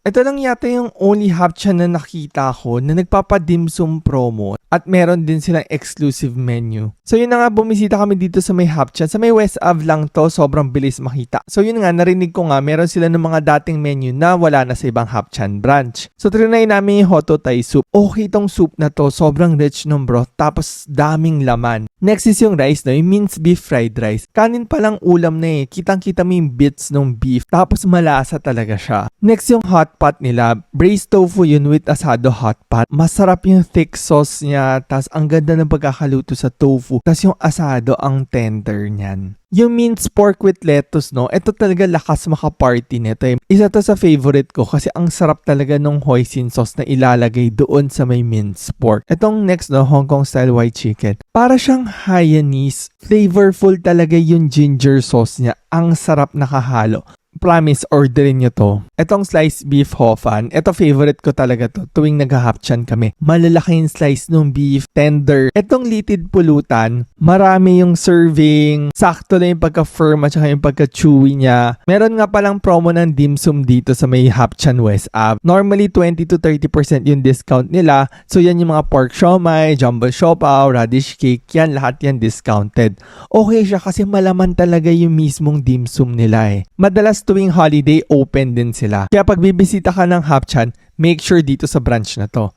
Ito lang yata yung only hapchan na nakita ko na nagpapadimsum promo at meron din silang exclusive menu. So yun na nga, bumisita kami dito sa may hapchan. Sa may West Ave lang to, sobrang bilis makita. So yun nga, narinig ko nga, meron sila ng mga dating menu na wala na sa ibang hapchan branch. So trinay namin yung Hoto Thai soup. Okay tong soup na to, sobrang rich ng broth, tapos daming laman. Next is yung rice no, yung minced beef fried rice. Kanin pa lang ulam na eh. Kitang-kita mo yung bits ng beef. Tapos malasa talaga siya. Next yung hot pot nila. Braised tofu yun with asado hot pot. Masarap yung thick sauce niya. Tapos ang ganda ng pagkakaluto sa tofu. Tapos yung asado ang tender niyan. Yung minced pork with lettuce, no? Ito talaga lakas maka-party nito. eh. Isa to sa favorite ko kasi ang sarap talaga ng hoisin sauce na ilalagay doon sa may minced pork. Itong next, no? Hong Kong style white chicken. Para siyang Hainanese. Flavorful talaga yung ginger sauce niya. Ang sarap nakahalo. Promise, orderin nyo to. Itong sliced beef hofan, ito favorite ko talaga to tuwing naghahapchan kami. Malalaki yung slice ng beef, tender. Itong litid pulutan, marami yung serving, sakto na yung pagka-firm at saka yung pagka-chewy niya. Meron nga palang promo ng dim sum dito sa may Hapchan West Ave. Normally, 20 to 30% yung discount nila. So, yan yung mga pork siomay, jumbo siopaw, radish cake, yan lahat yan discounted. Okay siya kasi malaman talaga yung mismong dim sum nila eh. Madalas tuwing holiday, open din sila. Kaya pag bibisita ka ng Hapchan, make sure dito sa branch na to.